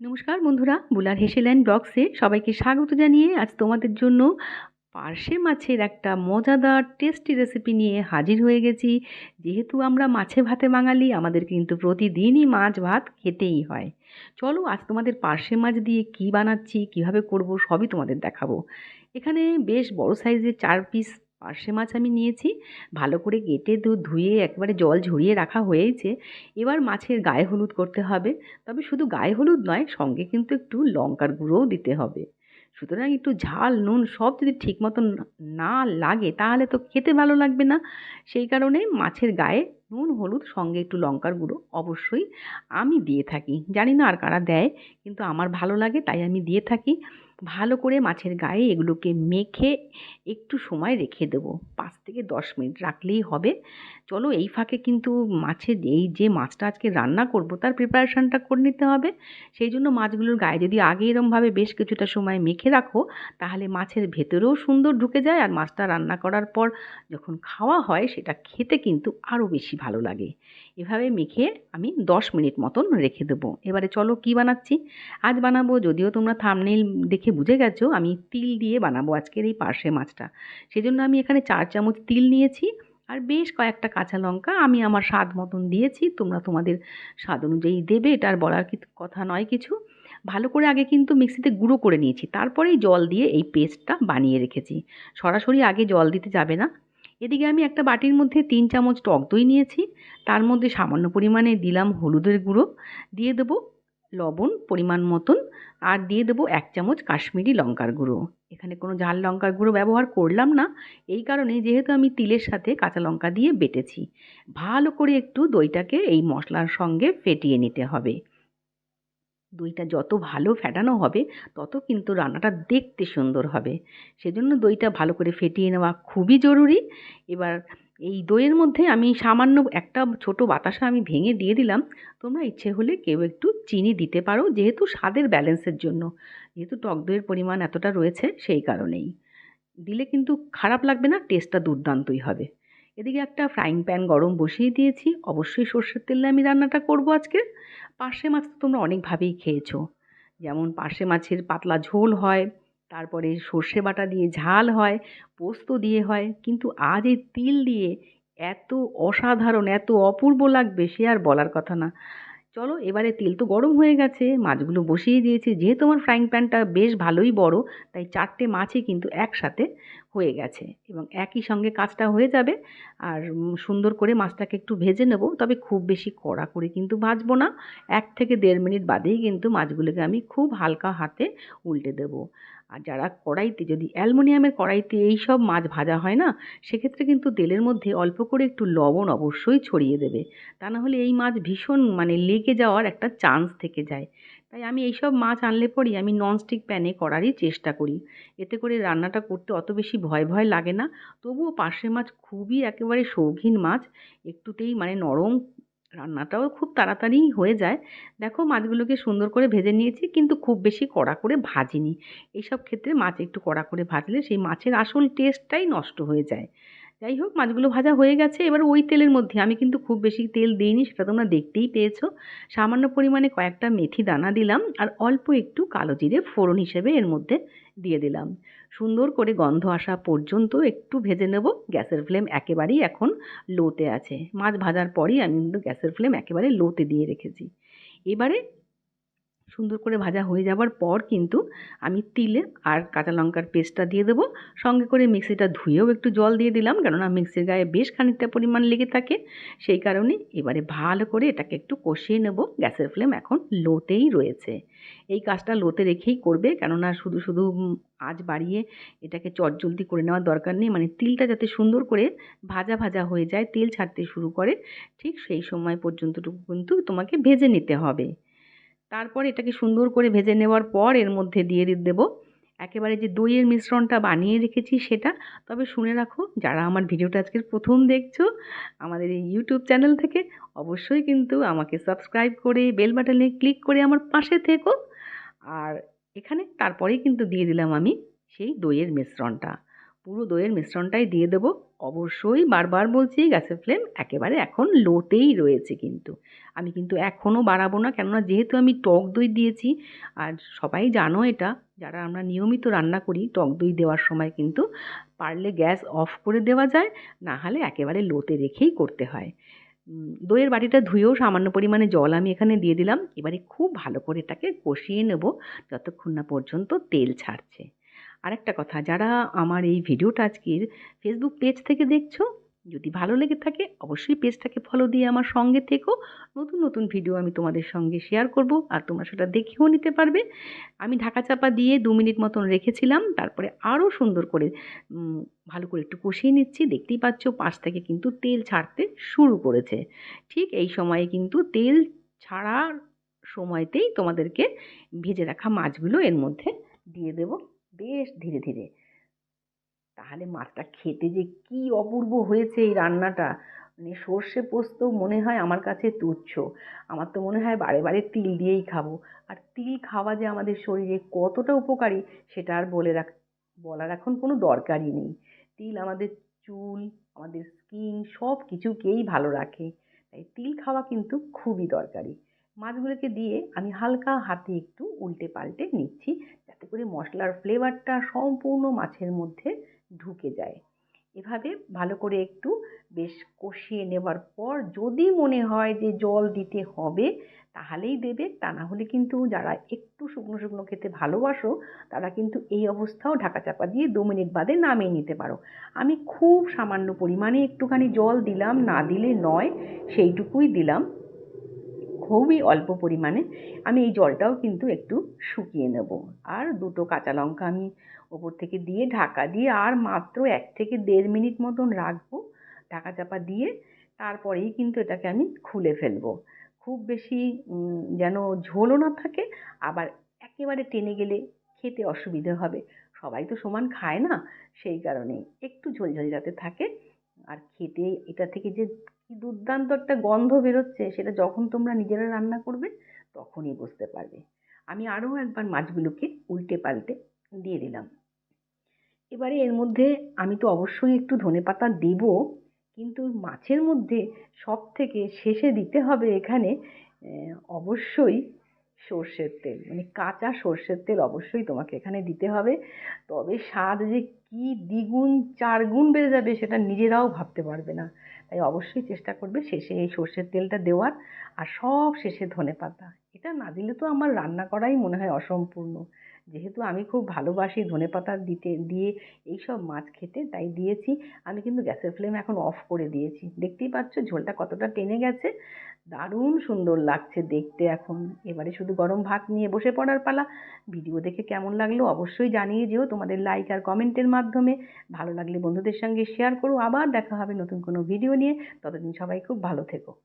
নমস্কার বন্ধুরা, বুলার হেসেল্যান্ড ব্লগসে সবাইকে স্বাগত জানিয়ে আজ তোমাদের জন্য পার্শে মাছের একটা মজাদার টেস্টি রেসিপি নিয়ে হাজির হয়ে গেছি। যেহেতু আমরা মাছে ভাতে বাঙালি, আমাদের কিন্তু প্রতিদিনই মাছ ভাত খেতেই হয়। চলো আজ তোমাদের পার্শে মাছ দিয়ে কি বানাচ্ছি, কীভাবে করব, সবই তোমাদের দেখাবো। এখানে বেশ বড় সাইজের চার পিস পার্শে মাছ আমি নিয়েছি। ভালো করে কেটে তো ধুয়ে একবারে জল ঝরিয়ে রাখা হয়েছে। এবার মাছের গায়ে হলুদ করতে হবে। তবে শুধু গায়ে হলুদ নয়, সঙ্গে কিন্তু একটু লঙ্কার গুঁড়োও দিতে হবে। সুতরাং একটু ঝাল, নুন সব যদি ঠিক মতন না লাগে, তাহলে তো খেতে ভালো লাগবে না। সেই কারণে মাছের গায়ে নুন, হলুদ, সঙ্গে একটু লঙ্কার গুঁড়ো অবশ্যই আমি দিয়ে থাকি। জানি না আর কারা দেয়, কিন্তু আমার ভালো লাগে, তাই আমি দিয়ে থাকি। ভালো করে মাছের গায়ে এগুলোকে মেখে একটু সময় রেখে দেবো। পাঁচ থেকে দশ মিনিট রাখলেই হবে। চলো এই ফাঁকে কিন্তু মাছের, এই যে মাছটা আজকে রান্না করব তার প্রিপারেশানটা করে নিতে হবে। সেই জন্য মাছগুলোর গায়ে যদি আগে এরমভাবে বেশ কিছুটা সময় মেখে রাখো, তাহলে মাছের ভেতরেও সুন্দর ঢুকে যায় আর মাছটা রান্না করার পর যখন খাওয়া হয় সেটা খেতে কিন্তু আরও বেশি ভালো লাগে। এভাবে মেখে আমি দশ মিনিট মতন রেখে দেবো। এবারে চলো কি বানাচ্ছি? আজ বানাবো, যদিও তোমরা থামনেল দেখে বুঝে গেছো, আমি তিল দিয়ে বানাবো আজকের এই পার্শে মাছটা। সেজন্য আমি এখানে চার চামচ তিল নিয়েছি আর বেশ কয়েকটা কাঁচা লঙ্কা আমি আমার স্বাদ মতন দিয়েছি। তোমরা তোমাদের স্বাদ অনুযায়ী দেবে এটা আর বলার কথা নয় কিছু। ভালো করে আগে কিন্তু মিক্সিতে গুঁড়ো করে নিয়েছি, তারপরেই জল দিয়ে এই পেস্টটা বানিয়ে রেখেছি। সরাসরি আগে জল দিতে যাবে না। এদিকে আমি একটা বাটির মধ্যে তিন চামচ টক দই নিয়েছি। তার মধ্যে সামান্য পরিমাণে দিলাম হলুদের গুঁড়ো। দিয়ে দেবো লবণ পরিমাণ মতন। আর দিয়ে দেবো এক চামচ কাশ্মীরি লঙ্কার গুঁড়ো। এখানে কোনো ঝাল লঙ্কার গুঁড়ো ব্যবহার করলাম না। এই কারণে যেহেতু আমি তিলের সাথে কাঁচা লঙ্কা দিয়ে বেটেছি, ভালো করে একটু দইটাকে এই মশলার সঙ্গে ফেটিয়ে নিতে হবে। দইটা যত ভালো ফেটানো হবে, তত কিন্তু রান্নাটা দেখতে সুন্দর হবে। সেজন্য দইটা ভালো করে ফেটিয়ে নেওয়া খুবই জরুরি। এবার এই দইয়ের মধ্যে আমি সামান্য একটা ছোট বাতাসা আমি ভেঙে দিয়ে দিলাম। তোমরা ইচ্ছে হলে কেউ একটু চিনি দিতে পারো, যেহেতু স্বাদের ব্যালেন্সের জন্য। যেহেতু টক দইয়ের পরিমাণ এতটা রয়েছে, সেই কারণেই। দিলে কিন্তু খারাপ লাগবে না, টেস্টটা দুর্দান্তই হবে। এদিকে একটা ফ্রাইং প্যান গরম বসিয়ে দিয়েছি। অবশ্যই সর্ষের তেলে আমি রান্নাটা করব আজকে। পার্শে মাছ তো তোমরা অনেকভাবেই খেয়েছো। যেমন পার্শে মাছের পাতলা ঝোল হয়, তারপরে সর্ষে বাটা দিয়ে ঝাল হয়, পোস্ত দিয়ে হয়, কিন্তু আজ এই তিল দিয়ে এত অসাধারণ, এত অপূর্ব লাগবে, সে আর বলার কথা না। চলো এবারে তেল তো গরম হয়ে গেছে, মাছগুলো বসিয়ে দিয়েছি। যেহেতু আমার ফ্রাইং প্যানটা বেশ ভালোই বড়, তাই চারটে মাছই কিন্তু একসাথে হয়ে গেছে এবং একই সঙ্গে কাজটা হয়ে যাবে। আর সুন্দর করে মাছটাকে একটু ভেজে নেব, তবে খুব বেশি কড়া করে কিন্তু ভাজবো না। এক থেকে দেড় মিনিট বাদেই কিন্তু মাছগুলোকে আমি খুব হালকা হাতে উল্টে দেবো। আর যারা কড়াইতে, যদি অ্যালমোনিয়ামের কড়াইতে এই সব মাছ ভাজা হয় না, সেক্ষেত্রে কিন্তু তেলের মধ্যে অল্প করে একটু লবণ অবশ্যই ছড়িয়ে দেবে। তা না হলে এই মাছ ভীষণ মানে লেগে যাওয়ার একটা চান্স থেকে যায়। তাই আমি এইসব মাছ আনলে পরই আমি ননস্টিক প্যানে করারই চেষ্টা করি। এতে করে রান্নাটা করতে অত বেশি ভয় ভয় লাগে না। তবুও পার্শে মাছ খুবই একেবারে শৌখিন মাছ। একটুতেই মানে নরম রান্নাটাও খুব তাড়াতাড়ি হয়ে যায়। দেখো মাছগুলোকে সুন্দর করে ভেজে নিয়েছি, কিন্তু খুব বেশি কড়া করে ভাজিনি। এইসব ক্ষেত্রে মাছ একটু কড়া করে ভাজলে সেই মাছের আসল টেস্টটাই নষ্ট হয়ে যায়। যাই হোক, মাছগুলো ভাজা হয়ে গেছে। এবার ওই তেলের মধ্যে আমি কিন্তু খুব বেশি তেল দিইনি, সেটা তোমরা দেখতেই পেয়েছ। সামান্য পরিমাণে কয়েকটা মেথি দানা দিলাম আর অল্প একটু কালো জিরে ফোড়ন হিসেবে এর মধ্যে দিয়ে দিলাম। সুন্দর করে গন্ধ আসা পর্যন্ত একটু ভেজে নেব। গ্যাসের ফ্লেম একেবারেই এখন লোতে আছে। মাছ ভাজার পরই আমি কিন্তু গ্যাসের ফ্লেম একেবারে লোতে দিয়ে রেখেছি। এবারে সুন্দর করে ভাজা হয়ে যাবার পর কিন্তু আমি তিলে আর কাঁচা লঙ্কার পেস্টটা দিয়ে দেবো। সঙ্গে করে মিক্সিটা ধুয়েও একটু জল দিয়ে দিলাম, কেননা মিক্সির গায়ে বেশ খানিকটা পরিমাণ লেগে থাকে। সেই কারণে এবারে ভালো করে এটাকে একটু কষিয়ে নেব। গ্যাসের ফ্লেম এখন লোতেই রয়েছে। এই কাজটা লোতে রেখেই করবে, কেননা শুধু শুধু আজ বাড়িয়ে এটাকে চটজলদি করে নেওয়ার দরকার নেই। মানে তিলটা যাতে সুন্দর করে ভাজা ভাজা হয়ে যায়, তেল ছাড়তে শুরু করে, ঠিক সেই সময় পর্যন্তটুকু কিন্তু তোমাকে ভেজে নিতে হবে। তারপর এটাকে সুন্দর করে ভেজে নেওয়ার পর এর মধ্যে দিয়ে দেবো। একেবারে যে দইয়ের মিশ্রণটা বানিয়ে রেখেছি সেটা। তবে শুনে রাখো, যারা আমার ভিডিওটা আজকের প্রথম দেখছ, আমাদের এই ইউটিউব চ্যানেল থেকে অবশ্যই কিন্তু আমাকে সাবস্ক্রাইব করে বেল বাটনে ক্লিক করে আমার পাশে থেকো। আর এখানে তারপরেই কিন্তু দিয়ে দিলাম আমি সেই দইয়ের মিশ্রণটা। পুরো দইয়ের মিশ্রণটাই দিয়ে দেবো। অবশ্যই বারবার বলছি, গ্যাসের ফ্লেম একেবারে এখন লোতেই রয়েছে কিন্তু। আমি কিন্তু এখনও বাড়াবো না, কেননা যেহেতু আমি টক দই দিয়েছি, আর সবাই জানো এটা, যারা আমরা নিয়মিত রান্না করি, টক দই দেওয়ার সময় কিন্তু পারলে গ্যাস অফ করে দেওয়া যায়, না হলে একেবারে লোতে রেখেই করতে হয়। দইয়ের বাটিটা ধুয়েও সামান্য পরিমাণে জল আমি এখানে দিয়ে দিলাম। এবারে খুব ভালো করে এটাকে কষিয়ে নেব, যতক্ষণ না পর্যন্ত তেল ছাড়ছে। আরেকটা কথা, যারা আমার এই ভিডিওটা আজকের ফেসবুক পেজ থেকে দেখছ, যদি ভালো লেগে থাকে, অবশ্যই পেজটাকে ফলো দিয়ে আমার সঙ্গে থেকো। নতুন নতুন ভিডিও আমি তোমাদের সঙ্গে শেয়ার করব, আর তোমরা সেটা দেখেও নিতে পারবে। আমি ঢাকা চাপা দিয়ে দু মিনিট মতন রেখেছিলাম, তারপরে আরও সুন্দর করে ভালো করে একটু কষিয়ে নিচ্ছি। দেখতেই পাচ্ছ, পাশ থেকে কিন্তু তেল ছাড়তে শুরু করেছে। ঠিক এই সময়ে কিন্তু তেল ছাড়ার সময়তেই তোমাদেরকে ভেজে রাখা মাছগুলো এর মধ্যে দিয়ে দেব। বেশ ধীরে ধীরে। তাহলে মাছটা খেতে যে কি অপূর্ব হয়েছে এই রান্নাটা। মানে সর্ষে পোস্ত মনে হয় আমার কাছে তুচ্ছ। আমার তো মনে হয় বারে বারে তিল দিয়েই খাব। আর তিল খাওয়া যে আমাদের শরীরে কতটা উপকারী সেটা আর বলে রাখ, বলার এখন কোনো দরকারই নেই। তিল আমাদের চুল, আমাদের স্কিন সব কিছুকেই ভালো রাখে। তাই তিল খাওয়া কিন্তু খুবই দরকারি। মাছগুলোকে দিয়ে আমি হালকা হাতে একটু উল্টে পাল্টে নিচ্ছি যাতে করে মশলার ফ্লেভারটা সম্পূর্ণ মাছের মধ্যে ঢুকে যায়। এভাবে ভালো করে একটু বেশ কষিয়ে নেবার পর যদি মনে হয় যে জল দিতে হবে, তাহলেই দেবে। তা না হলে কিন্তু যারা একটু শুকনো শুকনো খেতে ভালোবাসো, তারা কিন্তু এই অবস্থাও ঢাকা চাপা দিয়ে দু মিনিট বাদে নামিয়ে নিতে পারো। আমি খুব সামান্য পরিমাণে একটুখানি জল দিলাম, না দিলে নয়, সেইটুকুই দিলাম। খুবই অল্প পরিমাণে আমি এই জলটাও কিন্তু একটু শুকিয়ে নেব। আর দুটো কাঁচা লঙ্কা আমি ওপর থেকে দিয়ে ঢাকা দিয়ে আর মাত্র এক থেকে দেড় মিনিট মতন রাখব, ঢাকা চাপা দিয়ে তারপরেই কিন্তু এটাকে আমি খুলে ফেলব। খুব বেশি যেন ঝোলও না থাকে, আবার একেবারে টেনে গেলে খেতে অসুবিধে হবে। সবাই তো সমান খায় না, সেই কারণে একটু ঝোল ঝোল যাতে থাকে, আর খেতে এটা থেকে যে কি দুর্দান্ত একটা গন্ধ বেরোচ্ছে, সেটা যখন তোমরা নিজেরা রান্না করবে, তখনই বুঝতে পারবে। আমি আরও একবার মাছগুলোকে উল্টে পাল্টে দিয়ে দিলাম। এবারে এর মধ্যে আমি তো অবশ্যই একটু ধনে পাতা দেব, কিন্তু মাছের মধ্যে সব থেকে শেষে দিতে হবে এখানে অবশ্যই সর্ষের তেল। মানে কাঁচা সর্ষের তেল অবশ্যই তোমাকে এখানে দিতে হবে। তবে স্বাদ যে কী দ্বিগুণ চারগুণ বেড়ে যাবে সেটা নিজেরাও ভাবতে পারবে না। তাই অবশ্যই চেষ্টা করবে শেষে এই সর্ষের তেলটা দেওয়ার আর সব শেষে ধনে পাতা। এটা না দিলে তো আমার রান্না করাই মনে হয় অসম্পূর্ণ। যেহেতু আমি খুব ভালোবাসি ধনে পাতা দিতে, দিয়ে এইসব মাছ খেতে, তাই দিয়েছি। আমি কিন্তু গ্যাসের ফ্লেম এখন অফ করে দিয়েছি। দেখতেই পাচ্ছ ঝোলটা কতটা টেনে গেছে। দারুণ সুন্দর লাগছে দেখতে এখন। এবারে শুধু গরম ভাত নিয়ে বসে পড়ার পালা। ভিডিও দেখে কেমন লাগল অবশ্যই জানিয়ে যেও তোমাদের লাইক আর কমেন্টের মাধ্যমে। ভালো লাগলে বন্ধুদের সঙ্গে শেয়ার করো। আবার দেখা হবে নতুন কোনো ভিডিও নিয়ে। ততদিন সবাই খুব ভালো থেকো।